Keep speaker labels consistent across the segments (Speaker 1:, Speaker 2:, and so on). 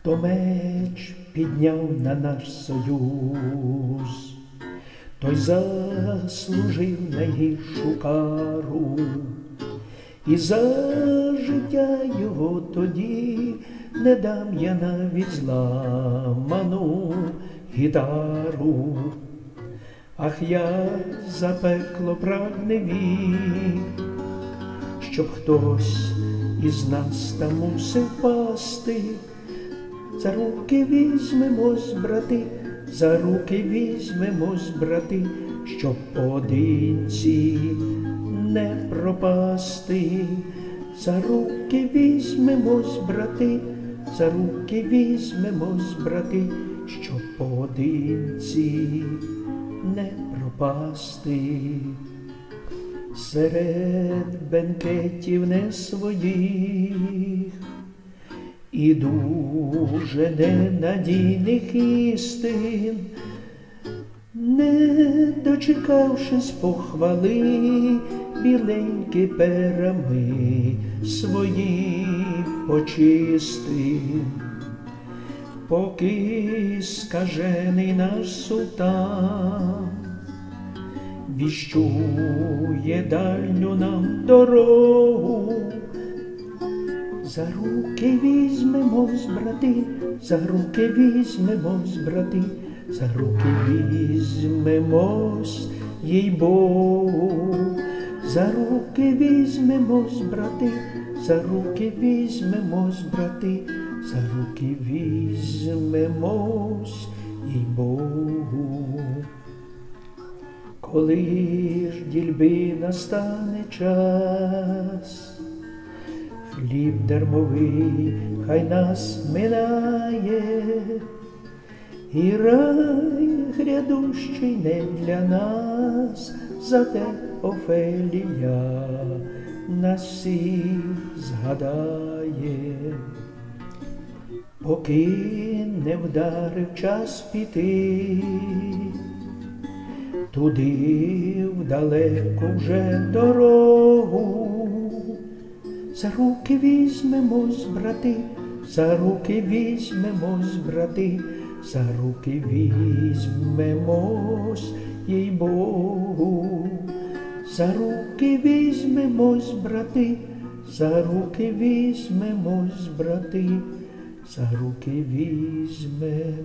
Speaker 1: Хто меч підняв на наш союз, той заслужив найгіршу кару, і за життя його тоді не дам я навіть зламану гітару. Ах, я за пекло прагне вік, щоб хтось із нас там мусив пасти. За руки візьмемось, брати, за руки візьмемось, брати, щоб поодинці не пропасти. За руки візьмемось, брати, за руки візьмемось, брати, щоб поодинці не пропасти. Серед бенкетів не своїх і дуже ненадійних істин, не дочекавшись похвали, біленькі перами свої почисти, поки скажений наш султан віщує дальню нам дорогу. За руки візьмемось, брати, за руки візьмемось, брати, за руки візьмемось, їй Богу, за руки візьмемось, брати, за руки візьмемось, брати, за руки візьмемось, їй Богу. Коли ж дільби настане час, хліб дармовий хай нас минає, і рай грядущий не для нас, зате Офелія нас всіх згадає, поки не вдарив час піти. Туди вдалеку вже дорогу, за руки візьмемось, брати, за руки візьмемось, брати, за руки візьмемось, їй Богу, за руки візьмемось, брати, за руки візьмемось, брати, за руки візьмемось,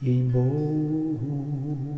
Speaker 1: їй Богу.